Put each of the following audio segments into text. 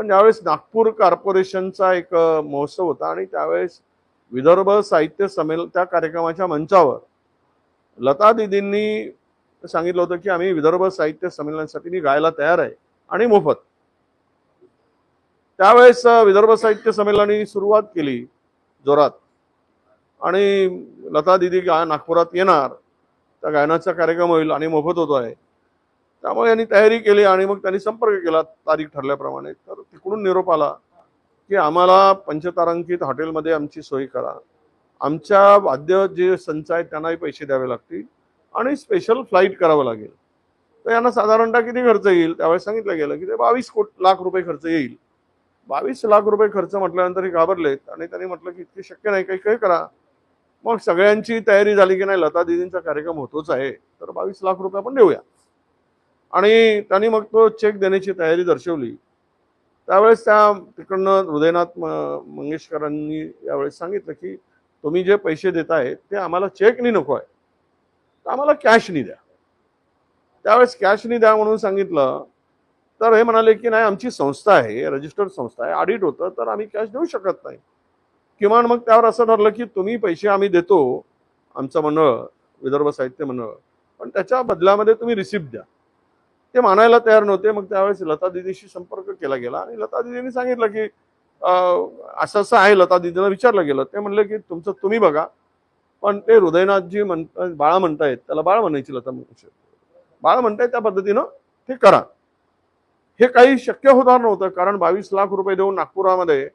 पण ज्यावेळेस नागपूर कॉर्पोरेशनचा एक महोत्सव होता आणि त्यावेळेस विदर्भ साहित्य संमेलन त्या कार्यक्रमाच्या मंचावर लता दिदींनी सांगितलं होतं की आम्ही विदर्भ साहित्य संमेलनासाठी मी गायला तयार आहे आणि मोफत. त्यावेळेस विदर्भ साहित्य संमेलनाने सुरुवात केली जोरात आणि लता दिदी गा नागपुरात येणार. त्या गायनाचा कार्यक्रम होईल आणि मोफत होतो आहे. त्यामुळे यांनी तयारी केली आणि मग त्यांनी संपर्क केला तारीख ठरल्याप्रमाणे. तर तिकडून निरोप आला की आम्हाला पंचतारांकित हॉटेलमध्ये आमची सोय करा. आमच्या वाद्य जे संच आहेत त्यांनाही पैसे द्यावे लागतील आणि स्पेशल फ्लाईट करावं लागेल. तर यांना साधारणतः किती खर्च येईल? त्यावेळेस सांगितलं गेलं की ते बावीस कोट लाख रुपये खर्च येईल. बावीस लाख रुपये खर्च म्हटल्यानंतर हे घाबरलेत आणि त्यांनी म्हटलं की इतके शक्य नाही काही काही करा. मग सगळ्यांची तयारी झाली की नाही लता दिदींचा कार्यक्रम होतोच आहे. तर बावीस लाख रुपये आपण देऊया. आणि त्यांनी मग तो चेक देण्याची तयारी दर्शवली. त्यावेळेस त्या तिकडनं हृदयनाथ म- मंगेशकरांनी यावेळेस सांगितलं की तुम्ही जे पैसे देत आहे ते आम्हाला चेकनी नको आहे. तर आम्हाला कॅशनी द्या. त्यावेळेस कॅशनी द्या म्हणून सांगितलं. तर हे म्हणाले की नाही आमची संस्था आहे रजिस्टर्ड संस्था आहे. ऑडिट होतं तर आम्ही कॅश देऊ शकत नाही. किमान मग त्यावर असं ठरलं की तुम्ही पैसे आम्ही देतो आमचं मंडळ विदर्भ साहित्य मंडळ. पण त्याच्या बदल्यामध्ये तुम्ही रिसिप्ट द्या. ते मानायला तयार नव्हते. मग त्यावेळेस लता दिदीशी संपर्क केला गेला आणि लता दिदींनी सांगितलं की असं असं आहे लता दिदीला विचारलं गेलं. ते म्हणलं की तुमचं तुम्ही बघा. पण ते हृदयनाथजी म्हण बाळा म्हणतायत. त्याला बाळ म्हणायची लता मंगेशकर बाळ म्हणतायत त्या पद्धतीनं ते करा. हे काही शक्य होणार नव्हतं. कारण बावीस लाख रुपये देऊन नागपुरामध्ये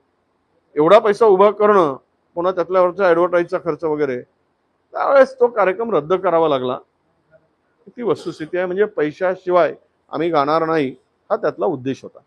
एवढा पैसा उभा करणं पुन्हा त्यातल्यावरचा ॲडव्हर्टाईजचा खर्च वगैरे त्यावेळेस तो कार्यक्रम रद्द करावा लागला. ती वस्तुस्थिती आहे. म्हणजे पैशाशिवाय आम्ही गाणार नाही हा त्यातला उद्देश होता.